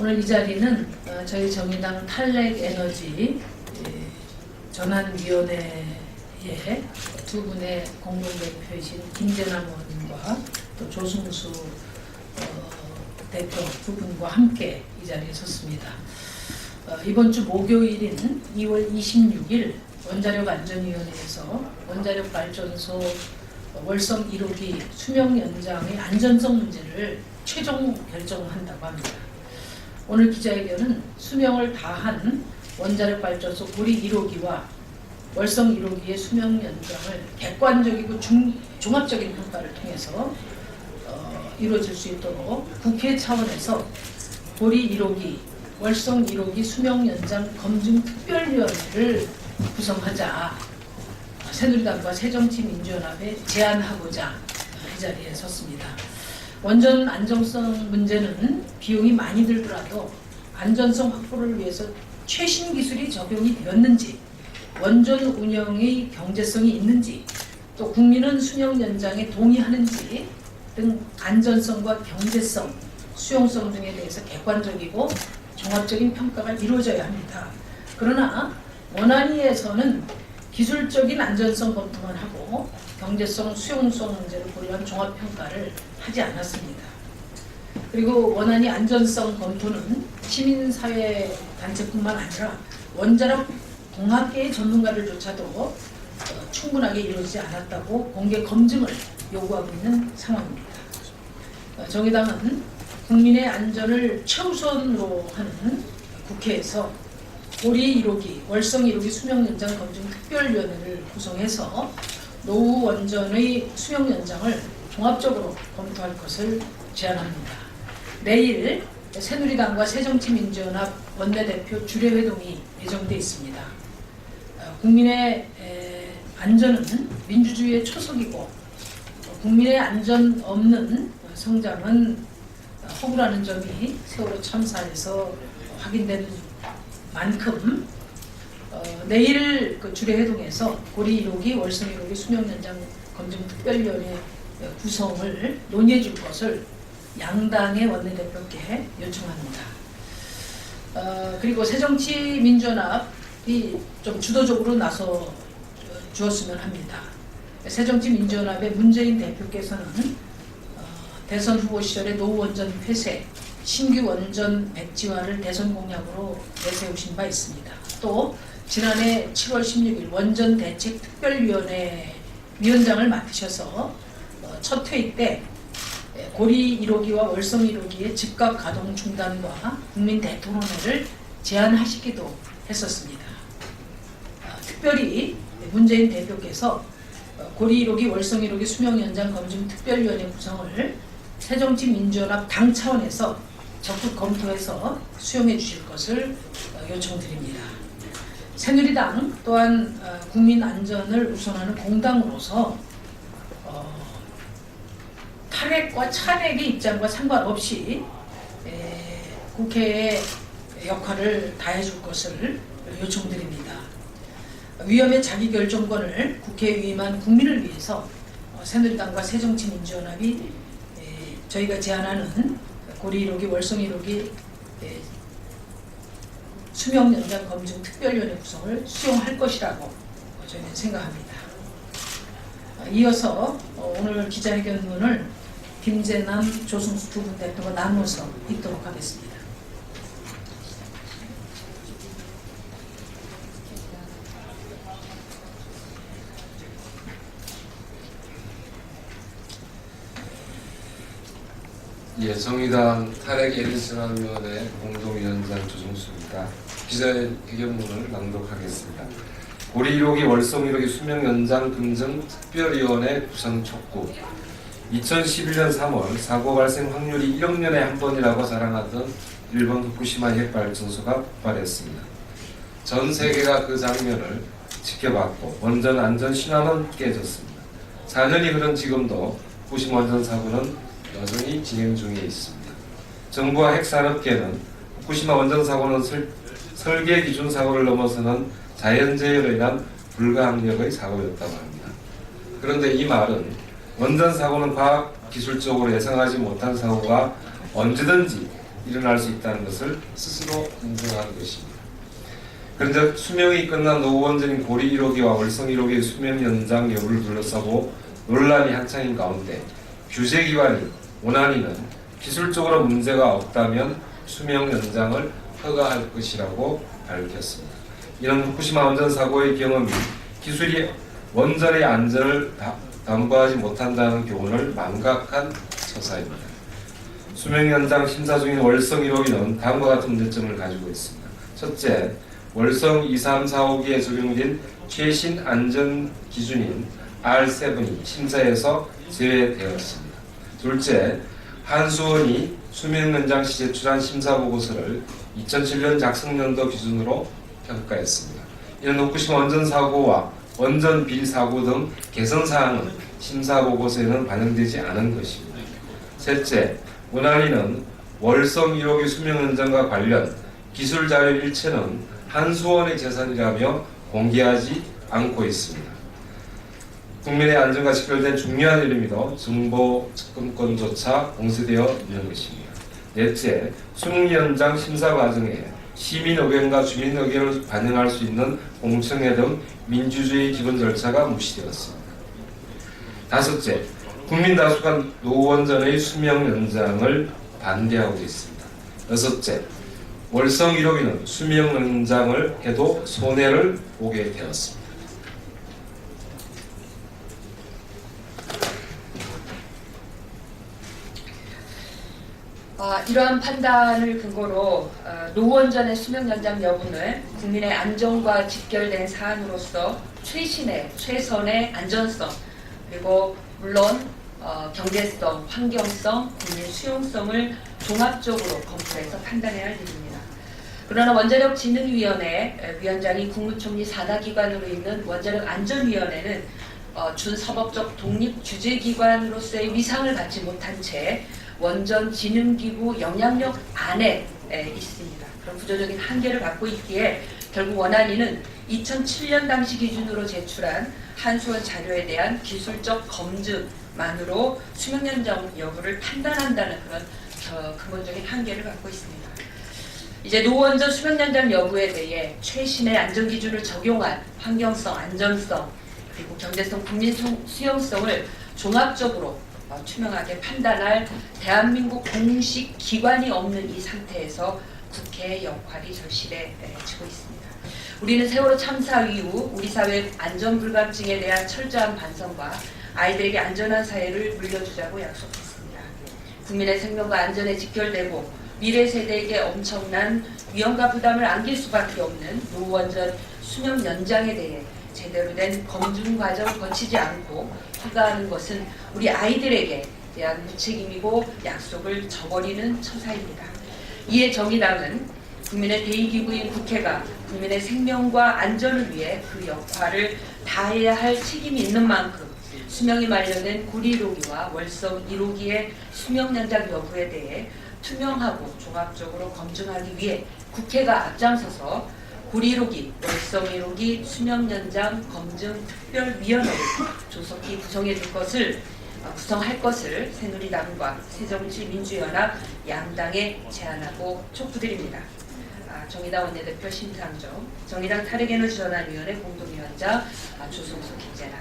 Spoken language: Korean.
오늘 이 자리는 어, 저희 정의당 탈핵 에너지 예, 전환위원회의 두 분의 공동대표이신 김재남 의원님과 또 조승수 어, 대표 두 분과 함께 이 자리에 섰습니다. 어, 이번 주 목요일인 2월 26일 원자력 안전위원회에서 원자력 발전소 월성 1호기 수명 연장의 안전성 문제를 최종 결정한다고 합니다. 오늘 기자회견은 수명을 다한 원자력 발전소 고리 1호기와 월성 1호기의 수명 연장을 객관적이고 중, 종합적인 평가를 통해서 어, 이루어질 수 있도록 국회 차원에서 고리 1호기, 월성 1호기 수명 연장 검증 특별위원회를 구성하자 새누리당과 새정치민주연합에 제안하고자 이 자리에 섰습니다. 원전 안정성 문제는 비용이 많이 들더라도 안전성 확보를 위해서 최신 기술이 적용이 되었는지 원전 운영의 경제성이 있는지 또 국민은 수명 연장에 동의하는지 등 안전성과 경제성, 수용성 등에 대해서 객관적이고 종합적인 평가가 이루어져야 합니다. 그러나 원안위에서는 기술적인 안전성 검토만 하고 경제성, 수용성 문제를 고려한 종합 평가를 하지 않았습니다. 그리고 원안위 안전성 검토는 시민사회 단체뿐만 아니라 원자력 공학계의 전문가들조차도 어, 충분하게 이루어지지 않았다고 공개 검증을 요구하고 있는 상황입니다. 어, 정의당은 국민의 안전을 최우선으로 하는 국회에서 고리 1호기, 월성 1호기 수명 연장 검증 특별위원회를 구성해서 노후 원전의 수명 연장을 종합적으로 검토할 것을 제안합니다. 내일 새누리당과 새정치민주연합 원내대표 주례회동이 예정돼 있습니다. 어, 국민의 에, 안전은 민주주의의 초석이고 어, 국민의 안전 없는 성장은 허구라는 점이 세월호 참사에서 확인된 만큼 어, 내일 그 주례회동에서 고리 1호기, 월성 1호기 수명 연장 검증 특별위원회 구성을 논의해 줄 것을 양당의 원내대표께 요청합니다. 어, 그리고 새정치민주연합이 좀 주도적으로 나서 주었으면 합니다. 새정치민주연합의 문재인 대표께서는 어, 대선 후보 시절에 노후 원전 폐쇄, 신규 원전 백지화를 대선 공약으로 내세우신 바 있습니다. 또 지난해 7월 16일 원전 대책 특별위원회 위원장을 맡으셔서 어, 첫 회의 때 고리 1호기와 월성 1호기의 즉각 가동 중단과 국민 대토론회를 제안하시기도 했었습니다. 아, 특별히 문재인 대표께서 어, 고리 1호기, 월성 1호기 수명 연장 검증 특별위원회 구성을 새정치민주연합 당 차원에서 적극 검토해서 수용해 주실 것을 어, 요청드립니다. 새누리당 또한 어, 국민 안전을 우선하는 공당으로서 어, 탈핵과 찬핵의 입장과 상관없이 에, 국회의 역할을 다해 줄 것을 요청드립니다. 위험의 자기결정권을 국회에 위임한 국민을 위해서 어, 새누리당과 새정치민주연합이 에, 저희가 제안하는 고리 1호기, 월성 1호기 에, 수명 연장 검증 특별위원회 구성을 수용할 것이라고 저희는 생각합니다. 아, 이어서 어, 오늘 기자회견문을 김재남, 조승수 두 분 대표가 나누어서 읽도록 하겠습니다. 예, 정의당 탈핵 예비신환위원회 공동위원장 조정수입니다. 기자회견문을 낭독하겠습니다. 고리 1호기 월성 1호기 수명 연장 금증 특별위원회 구성 촉구 2011년 3월 사고 발생 확률이 1억 년에 한 번이라고 자랑하던 일본 후쿠시마 핵발전소가 폭발했습니다. 전 세계가 그 장면을 지켜봤고 원전 안전 신화는 깨졌습니다. 4년이 흐른 지금도 후쿠시마 원전 사고는 여전히 진행 중에 있습니다. 정부와 핵산업계는 후쿠시마 원전 사고는 설, 설계 기준 사고를 넘어서는 자연재해로 인한 불가항력의 사고였다고 합니다. 그런데 이 말은 원전 사고는 과학 기술적으로 예상하지 못한 사고가 언제든지 일어날 수 있다는 것을 스스로 인정하는 것입니다. 그런데 수명이 끝난 노원전인 고리 1호기와 월성 1호기의 수명 연장 여부를 둘러싸고 논란이 한창인 가운데 규제 기관이 원안위는 기술적으로 문제가 없다면 수명 연장을 허가할 것이라고 밝혔습니다. 이런 후쿠시마 원전 사고의 경험이 기술이 원전의 안전을 다- 담보하지 못한다는 교훈을 망각한 처사입니다. 수명 연장 심사 중인 월성 1호기는 다음과 같은 문제점을 가지고 있습니다. 첫째, 월성 2, 3, 4, 5기에 적용된 최신 안전 기준인 R7이 심사에서 제외되었습니다. 둘째, 한수원이 수명 연장 시 제 출한 심사 보고서를 2007년 작성년도 기준으로 평가했습니다. 이런 후쿠시마 원전 사고와 원전 비리 사고 등 개선 사항은 심사 보고서에는 반영되지 않은 것입니다. 셋째, 원안위는 월성 1호기 수명 연장과 관련 기술 자료 일체는 한수원의 재산이라며 공개하지 않고 있습니다. 국민의 안전과 직결된 중요한 일임에도 정보 접근권조차 공세되어 있는 것입니다. 넷째, 수능 연장 심사 과정에 시민 의견과 주민 의견을 반영할 수 있는 공청회 등 민주주의 기본 절차가 무시되었습니다. 다섯째, 국민 다수가 노원전의 수명 연장을 반대하고 있습니다. 여섯째, 월성 1호기는 수명 연장을 해도 손해를 보게 되었습니다. 아, 이러한 판단을 근거로 어, 노원전의 수명 연장 여부는 국민의 안전과 직결된 사안으로서 최신의 최선의 안전성 그리고 물론 어, 경제성, 환경성, 국민 수용성을 종합적으로 검토해서 판단해야 할 일입니다. 그러나 원자력진흥위원회 에, 위원장이 국무총리 산하기관으로 있는 원자력안전위원회는 어, 준사법적 독립 규제기관으로서의 위상을 갖지 못한 채 원전 진흥기구 영향력 안에 에, 있습니다. 그런 구조적인 한계를 갖고 있기에 결국 원안위는 2007년 당시 기준으로 제출한 한수원 자료에 대한 기술적 검증만으로 수명 연장 여부를 판단한다는 그런 어, 근본적인 한계를 갖고 있습니다. 이제 노원전 수명 연장 여부에 대해 최신의 안전 기준을 적용한 환경성, 안전성 그리고 경제성, 국민 수- 수용성을 종합적으로 어, 투명하게 판단할 대한민국 공식 기관이 없는 이 상태에서 국회의 역할이 절실해지고 있습니다. 우리는 세월호 참사 이후 우리 사회 안전 불감증에 대한 철저한 반성과 아이들에게 안전한 사회를 물려주자고 약속했습니다. 국민의 생명과 안전에 직결되고 미래 세대에게 엄청난 위험과 부담을 안길 수밖에 없는 노원전 수명 연장에 대해 제대로 된 검증 과정을 거치지 않고 허가하는 것은 우리 아이들에게 대한 무책임이고 약속을 저버리는 처사입니다. 이에 정의당은 국민의 대의기구인 국회가 국민의 생명과 안전을 위해 그 역할을 다해야 할 책임이 있는 만큼 수명이 만료된 구리로기와 월성 1호기의 수명 연장 여부에 대해 투명하고 종합적으로 검증하기 위해 국회가 앞장서서 구리로기, 월성 1호기 수명 연장 검증 특별위원회를 조속히 구성해 줄 것을 어, 구성할 것을 새누리당과 새정치민주연합 양당에 제안하고 촉구드립니다. 아, 정의당 원내대표 심상정, 정의당 탈핵에너지 전환위원회 공동위원장 아, 조성수 김재란.